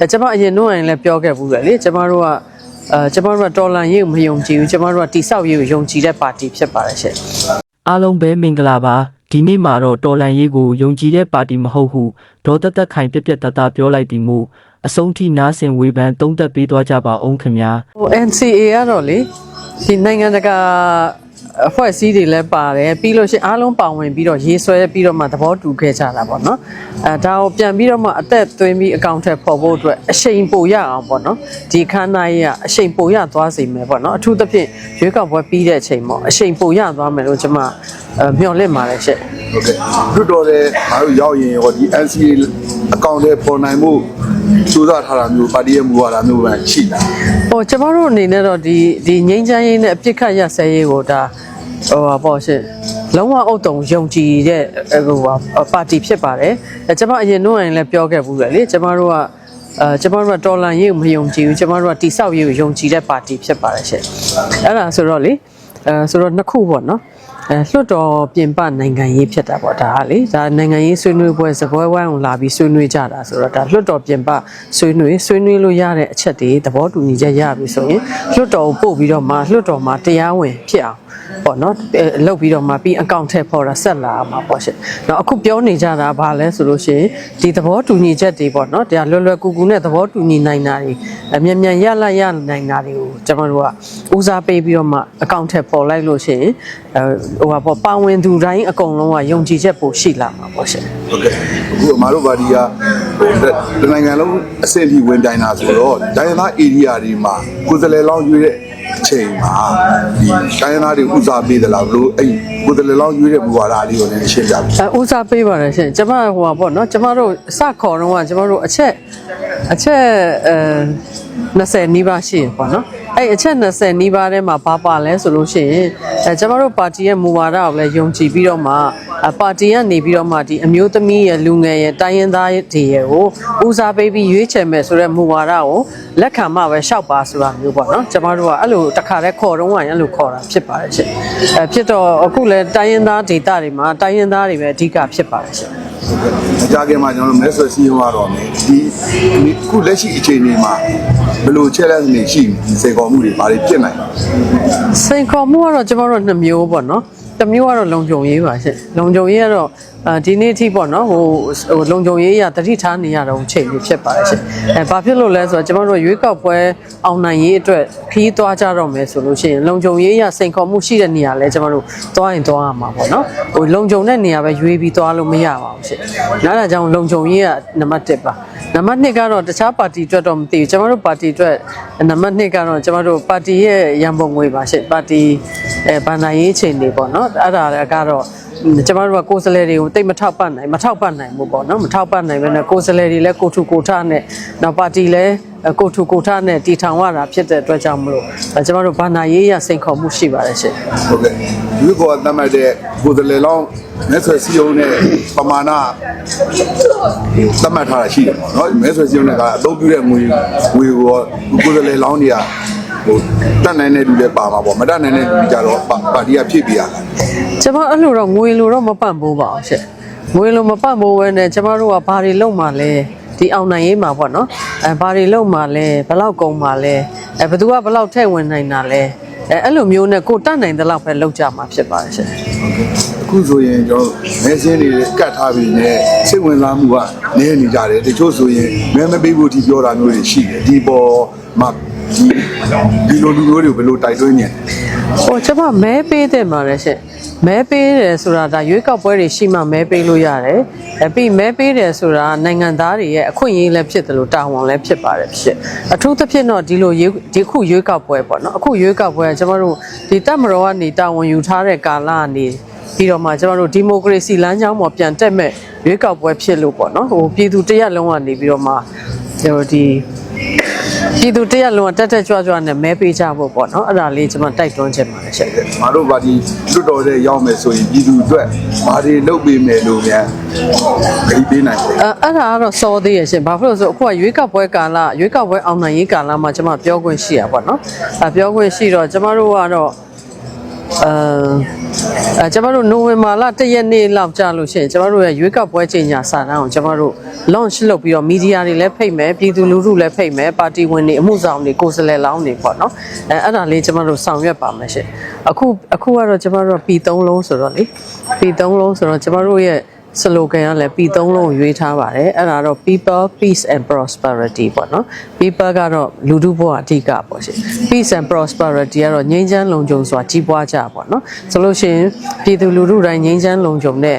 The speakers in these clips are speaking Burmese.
အဲကျမအရင်တော့ရင်လည်းပြောခဲ့ဘူးလေလေကျမတို့ကအဲကျမတို့ကတော်လန်ရေးကိုမယုံကြည်ဘူးကျမတို့ကတိဆောက်ရေးကိုယုံကြည်တဲ့ပါတီဖြစ်ပါတယ်ရှင်အားလုံးပဲမင်္ဂလာပါဒီနေ့မှာတော့တော်လန်ရေးကိုယုံကြည်တဲ့ပါတီမဟုတ်ဟုဒေါ်သက်သက်ခိုင်ပြက်ပြက်တတပြောလိုက်ပြီးမို့အဆုံးထိနားဆင်ဝေဖန်သုံးသက်ပေးသွားကြပါအောင်ခင်ဗျာဟို NCA ကတော့လေဒီနိုင်ငံတကာ အဖွဲ့အစည်းတွေလည်းပါတယ်ပြီးလို့ရှိရင်အားလုံးပါဝင်ပြီးတော့ရေးဆွဲပြီးတော့မှသဘောတူခဲ့ကြတာပေါ့နော်အဲဒါကိုပြန်ပြီးတော့မှအသက်သွင်းပြီးအကောင့်ထက်ပေါ်ဖို့အတွက်အရှိန်ပိုရအောင်ပေါ့နော်ဒီခန်းသားကြီးကအရှိန်ပိုရသွားစေမယ်ပေါ့နော်အထူးသဖြင့်ရွေးကောက်ပွဲပြီးတဲ့အချိန်ပေါ့အရှိန်ပိုရသွားမယ်လို့ကျွန်မအဲမျှော်လင့်ပါတယ်ရှင့်ဟုတ်ကဲ့လွတ်တော်တဲ့ငါတို့ရောက်ရင်ရောဒီ NCA အကောင့်တွေပေါ်နိုင်မှုစူးစမ်းထားတာမျိုးပါတီရဲ့မူဝါဒမျိုးပဲရှိတာဟိုကျမတို့အနေနဲ့တော့ဒီဒီငိမ့်ချမ်းရေးနဲ့အပြစ်ခတ်ရဆဲရေးကိုဒါ ဟိုပါပေါ့ရှင်လုံးဝအုတ်တုံယုံကြည်တဲ့ဟိုပါပါတီဖြစ်ပါတယ်အဲကျမအရင်တော့ရင်လည်းပြောခဲ့ဘူးလေလေကျမတို့ကအဲကျမတို့ကတော်လန်ရေးကိုမယုံကြည်ဘူးကျမတို့ကတိဆောက်ရေးကိုယုံကြည်တဲ့ပါတီဖြစ်ပါတယ်ရှင်အဲ့ဒါဆိုတော့လေအဲဆိုတော့နှစ်ခုပေါ့နော်အဲလွှတ်တော်ပြင်ပနိုင်ငံရေးဖြစ်တာပေါ့ဒါကလေဒါနိုင်ငံရေးဆွေးနွေးပွဲစပွဲဝိုင်းကိုလာပြီးဆွေးနွေးကြတာဆိုတော့ဒါလွှတ်တော်ပြင်ပဆွေးနွေးဆွေးနွေးလို့ရတဲ့အချက်တွေသဘောတူညီချက်ရပြီဆိုရင်လွှတ်တော်ကိုပို့ပြီးတော့မှလွှတ်တော်မှာတရားဝင်ဖြစ်အောင် ပေါ့နော်အဲလုပ်ပြီးတော့မှပြီးအကောင့်ထဲပေါ်တာဆက်လာမှာပေါ့ရှင်။တော့အခုပြောနေကြတာဘာလဲဆိုလို့ရှိရင်ဒီသဘောတူညီချက်တွေပေါ့နော်တရားလွယ်လွယ်ကူကူနဲ့သဘောတူညီနိုင်တာတွေအမြန်မြန်ရလိုက်ရနိုင်တာတွေကိုကျွန်တော်တို့ကဦးစားပေးပြီးတော့မှအကောင့်ထဲပေါ်လိုက်လို့ရှိရင်အဲဟိုပါပေါ့ပါဝင်သူတိုင်းအကုန်လုံးကယုံကြည်ချက်ပိုရှိလာမှာပေါ့ရှင်။ဟုတ်ကဲ့အခုအမားတို့ပါတီကဒီနိုင်ငံလုံးအဆင့်ထိဝင်တိုင်းတာဆိုတော့ဒိုင်နာ area တွေမှာကိုယ်စလဲလောင်းရွေးတဲ့အ ချိန်မှာဒီဒိုင်နာတွေဥစားပေးသလားဘလို့အဲ့ကိုယ်စလဲလောင်းရွေးတဲ့မူဝါဒလေးကိုလည်းရှင်းပြပါအဲဦးစားပေးပါတယ်ရှင်ကျမဟိုပါပေါ့နော်ကျမတို့စခေါ်တော့ကကျမတို့အချက်အချက်အဲ20နီးပါးရှိရပေါ့နော် အဲ့အချက်20နီးပါးထဲမှာဘာပါလဲဆိုလို့ရှိရင်အဲကျမတို့ပါတီရဲ့မူဝါဒကိုလည်းယုံကြည်ပြီးတော့မှအပါတီကနေပြီးတော့မှဒီအမျိုးသမီးရဲ့လူငယ်ရဲ့တိုင်းရင်းသားတွေရဲ့ကိုဦးစားပေးပြီးရွေးချယ်မယ်ဆိုတဲ့မူဝါဒကိုလက်ခံမှပဲရှောက်ပါဆိုတာမျိုးပေါ့နော်ကျမတို့ကအဲ့လိုတစ်ခါတည်းခေါ်တော့ကအဲ့လိုခေါ်တာဖြစ်ပါတယ်ရှင်အဲဖြစ်တော့အခုလည်းတိုင်းရင်းသားဒေသတွေမှာတိုင်းရင်းသားတွေပဲအဓိကဖြစ်ပါတယ်ရှင် အကြခင်မှာကျွန်တော်တို့မဲဆွယ်စည်းရုံးရတော့မယ်ဒီဒီခုလက်ရှိအခြေအနေမှာဘယ်လို challenge တွေရှိဒီစေကော်မှုတွေဘာတွေဖြစ်နိုင်လဲစိန်ခေါ်မှုကတော့ကျမတို့နှစ်မျိုးပေါ့နော်တစ်မျိုးကတော့လုံခြုံရေးပါရှင့်လုံခြုံရေးကတော့ အာဒီနေ့အထိပေါ့နော်ဟိုဟိုလုံခြုံရေးရတတိထားနေရတော့ချိန်ကြီးဖြစ်ပါတယ်ရှင့်အဲဘာဖြစ်လို့လဲဆိုတော့ကျမတို့ရွေးကောက်ပွဲအောင်နိုင်ရေးအတွက်ခီးသွားကြတော့မယ်ဆိုလို့ရှိရင်လုံခြုံရေးရစိန်ခေါ်မှုရှိတဲ့နေရာလဲကျမတို့သွားရင်သွားရမှာပေါ့နော်ဟိုလုံခြုံတဲ့နေရာပဲရွေးပြီးသွားလို့မရပါဘူးရှင့်နားဒါကြောင့်လုံခြုံရေးကနံပါတ်1ပါနံပါတ်2ကတော့တခြားပါတီအတွက်တော့မသိဘူးကျမတို့ပါတီအတွက်နံပါတ်2ကတော့ကျမတို့ပါတီရဲ့ရန်ပုံငွေပါရှင့်ပါတီအဲဗန္ဒာရေးချိန်တွေပေါ့နော်အဲ့ဒါလည်းကတော့ ကျမတို့ကကိုယ်စားလှယ်တွေကိုတိတ်မထောက်ပံ့နိုင်မထောက်ပံ့နိုင်ဘူးပေါ့နော်မထောက်ပံ့နိုင်ဘဲနဲ့ကိုယ်စားလှယ်တွေလည်းကိုထုကိုထနဲ့နောက်ပါတီလည်းကိုထုကိုထနဲ့တီထောင်ရတာဖြစ်တဲ့အတွက်ကြောင့်မလို့ကျမတို့ဗန္ဒာရေးရစိန်ခေါ်မှုရှိပါတယ်ရှင့်ဟုတ်ကဲ့ဒီကောသတ်မှတ်တဲ့ကိုယ်စလဲလောင်းမဲဆွယ်စည်းရုံးတဲ့ပမာဏသတ်မှတ်ထားတာရှိတယ်ပေါ့နော်မဲဆွယ်စည်းရုံးတဲ့ကအသုံးပြုတဲ့ငွေငွေကိုကိုယ်စလဲလောင်းတွေက ဟိုတတ်နိုင်တဲ့လူတွေပါမှာပေါ့မတတ်နိုင်တဲ့လူတွေကြတော့ပါတီကဖြည့်ပြရတာကျမအဲ့လိုတော့ငွေလိုတော့မပန့်ဘူးပါအောင်ရှင့်ငွေလိုမပန့်ဘူးပဲနဲ့ကျမတို့ကဘာတွေလုပ်မှလဲဒီအောင်နိုင်ရေးမှာပေါ့နော်အဲဘာတွေလုပ်မှလဲဘယ်လောက်ကုန်မှလဲအဲဘယ်သူကဘယ်လောက်ထည့်ဝင်နိုင်တာလဲအဲအဲ့လိုမျိုးနဲ့ကိုတတ်နိုင်တဲ့လောက်ပဲလုပ်ကြမှာဖြစ်ပါတယ်ရှင့်အခုဆိုရင်ကျွန်တော်မဲစင်းတွေကတ်ထားပြီးနဲ့စိတ်ဝင်စားမှုကနေနေကြတယ်တချို့ဆိုရင်မဲမပေးဖို့ဒီပြောတာမျိုးတွေရှိတယ်ဒီပေါ်မှာ ဒီဒီလိုလူမျိုးတွေကိုဘယ်လိုတိုက်တွန်းနေလဲဟိုကျမမဲပေးတယ်မှာလည်းရှင့်မဲပေးတယ်ဆိုတာဒါရွေးကောက်ပွဲတွေရှိမှမဲပေးလို့ရတယ်အဲပြီးမဲပေးတယ်ဆိုတာနိုင်ငံသားတွေရဲ့အခွင့်အရေးလည်းဖြစ်တယ်လို့တာဝန်လည်းဖြစ်ပါတယ်ဖြစ်အထူးသဖြင့်တော့ဒီလိုရွေးဒီခုရွေးကောက်ပွဲပေါ့နော်အခုရွေးကောက်ပွဲကကျမတို့ဒီတပ်မတော်ကနေတာဝန်ယူထားတဲ့ကာလကနေပြီးတော့မှကျမတို့ဒီမိုကရေစီလမ်းကြောင်းပေါ်ပြန်တက်မဲ့ရွေးကောက်ပွဲဖြစ်လို့ပေါ့နော်ဟိုပြည်သူတရက်လုံးကနေပြီးတော့မှကျွန်တော်ဒီ ပြည်သူတရက်လုံးကတက်တက်ကြွကြွနဲ့မဲပေးကြဖို့ပေါ့နော်အဲ့ဒါလေးကျွန်မတိုက်တွန်းချင်ပါတယ်ရှင့်ငါတို့ပါဒီလွတ်တော်တဲ့ရောက်မယ်ဆိုရင်ပြည်သူအတွက်ဘာတွေလုပ်ပေးမယ်လို့များဂရိပေးနိုင်တယ်အဲအဲ့ဒါကတော့စောသေးရရှင်ဘာဖြစ်လို့လဲဆိုအခုကရွေးကောက်ပွဲကာလရွေးကောက်ပွဲအောင်နိုင်ရေးကာလမှာကျွန်မပြောခွင့်ရှိရပါတော့အဲပြောခွင့်ရှိတော့ကျွန်မတို့ကတော့ အဲကျမတို့နိုဝင်ဘာလ၁ရက်နေ့လောက်ကြာလို့ရှိရင်ကျမတို့ရဲ့ရွေးကောက်ပွဲချိန်ညာစာတမ်းကိုကျမတို့ launch လုပ်ပြီးတော့မီဒီယာတွေလည်းဖိတ်မယ်ပြည်သူလူထုလည်းဖိတ်မယ်ပါတီဝင်တွေအမှုဆောင်တွေကိုယ်စားလှယ်လောင်းတွေပေါ့နော်အဲအဲ့ဒါလေးကျမတို့ဆောင်ရွက်ပါမယ်ရှင်အခုအခုကတော့ကျမတို့ပြည်သုံးလုံးဆိုတော့လေပြည်သုံးလုံးဆိုတော့ကျမတို့ရဲ့ slogan ကလည်းပြည်သုံးလုံးကိုရွေးထားပါတယ်အဲ့ဒါတော့ people peace and prosperity ပေါ့နော် people ကတော့လူထုဘဝအဓိကပေါ့ရှင် peace and prosperity ကတော့ငြိမ်းချမ်းလုံခြုံစွာကြီးပွားကြပေါ့နော်ဆိုလို့ရှိရင်ပြည်သူလူထုတိုင်းငြိမ်းချမ်းလုံခြုံတဲ့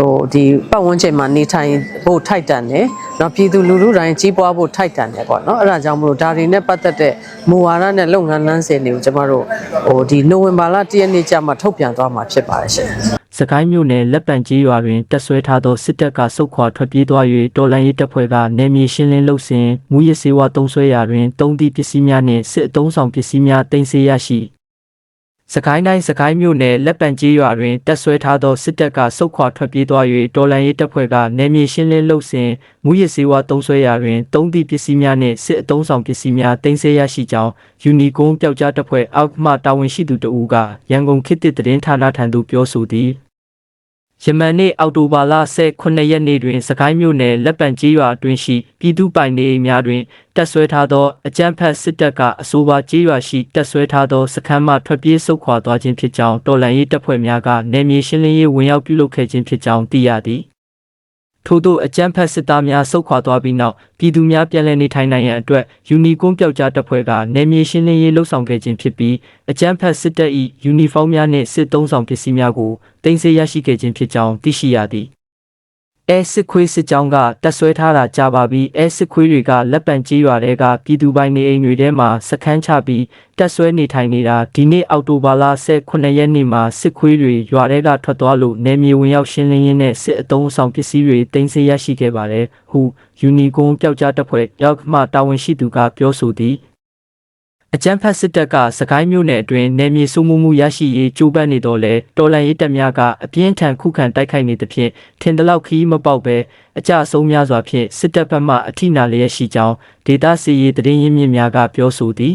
ဟိုဒီပတ်ဝန်းကျင်မှာနေထိုင်ဖို့ထိုက်တန်တယ်။နောက်ပြည်သူလူထုတိုင်းကြီးပွားဖို့ထိုက်တန်တယ်ပေါ့နော်။အဲ့ဒါကြောင့်မလို့ဒါတွေနဲ့ပတ်သက်တဲ့မူဝါဒနဲ့လုပ်ငန်းလမ်းစဉ်တွေကိုကျမတို့ဟိုဒီနိုဝင်ဘာလ၁ရက်နေ့ကျမှထုတ်ပြန်သွားမှာဖြစ်ပါတယ်ရှင်။ စကိုင်းမြို့နယ်လက်ပံကြီးရွာတွင်တက်ဆွဲထားသောစစ်တပ်ကစုတ်ခွာထွက်ပြေးသွား၍တော်လန်ရေးတပ်ဖွဲ့ကနယ်မြေရှင်းလင်းလုပ်စဉ်မူရစေဝါတုံးဆွဲရာတွင်တုံးသည့်ပစ္စည်းများနှင့်စစ်အုံဆောင်ပစ္စည်းများတင်စေရရှိ စကိုင်းတိုင်းစကိုင်းမြို့နယ်လက်ပံကြီးရွာတွင်တက်ဆွဲထားသောစစ်တပ်ကစုတ်ခွာထွက်ပြေးသွား၍တော်လန်ရေးတပ်ဖွဲ့ကနယ်မြေရှင်းလင်းလုပ်စဉ်မူရစေဝါတုံးဆွဲရာတွင်တုံးသည့်ပစ္စည်းများနှင့်စစ်အုံဆောင်ပစ္စည်းများတင်စေရရှိကြောင်းယူနီကွန်ပျောက်ကြားတပ်ဖွဲ့အောက်မှတာဝန်ရှိသူတဦးကရန်ကုန်ခေတ်သစ်သတင်းဌာနထံသို့ပြောဆိုသည် ယမန်နေ့အောက်တိုဘာလ18ရက်နေ့တွင် စကိုင်းမြို့နယ်လက်ပံကြီးရွာအတွင်းရှိပြည်သူပိုင်နေအိမ်များတွင်တက်ဆွဲထားသောအကြမ်းဖက်စစ်တပ်ကအဆိုပါကြီးရွာရှိတက်ဆွဲထားသောစခန်းမှထွက်ပြေးဆုတ်ခွာသွားခြင်းဖြစ်ကြောင်းတော်လှန်ရေးတပ်ဖွဲ့များကနယ်မြေရှင်းလင်းရေးဝင်ရောက်ပြုလုပ်ခဲ့ခြင်းဖြစ်ကြောင်းသိရသည် ထို့သောအကြမ်းဖက်စစ်သားများဆုတ်ခွာသွားပြီးနောက်ပြည်သူများပြန်လည်နေထိုင်နိုင်ရန်အတွက်ယူနီကွန်ပျောက်ကြားတပ်ဖွဲ့ကနယ်မြေရှင်းလင်းရေးလှုပ်ဆောင်ခဲ့ခြင်းဖြစ်ပြီးအကြမ်းဖက်စစ်တပ်၏ယူနီဖောင်းများနှင့်စစ်သုံးဆောင်ပစ္စည်းများကိုတင်ဆက်ရရှိခဲ့ခြင်းဖြစ်ကြောင်းသိရှိရသည် အဲစစ်ခွေးစစ်ကြောင်းကတက်ဆွဲထားတာကြာပါပြီးအဲစစ်ခွေးတွေကလက်ပံကြီးရွာတွေကပြည်သူပိုင်နေအိမ်တွေထဲမှာစခန်းချပြီးတက်ဆွဲနေထိုင်နေတာဒီနေ့အောက်တိုဘာလ18ရက်နေ့မှာစစ်ခွေးတွေရွာတွေကထွက်သွားလို့နယ်မြေဝင်ရောက်ရှင်းလင်းရင်းနဲ့စစ်အုံဆောင်ပစ္စည်းတွေတင်ဆက်ရရှိခဲ့ပါတယ်ဟုယူနီကွန်ပျောက်ကြားတပ်ဖွဲ့ရောက်မှတာဝန်ရှိသူကပြောဆိုသည် အကြမ်းဖက်စစ်တပ်ကစကိုင်းမြို့နယ်အတွင်းနယ်မြေစိုးမိုးမှုရရှိရေးကြိုးပမ်းနေတော့လဲတော်လန်ရေးတပ်များကအပြင်းထန်ခုခံတိုက်ခိုက်နေသဖြင့်ထင်တလောက်ခီးမပေါက်ပဲအကြအဆုံးများစွာဖြင့်စစ်တပ်ဘက်မှအထိနာလျက်ရှိကြောင်းဒေတာစီရေးတရင်ရင်းမြစ်များကပြောဆိုသည်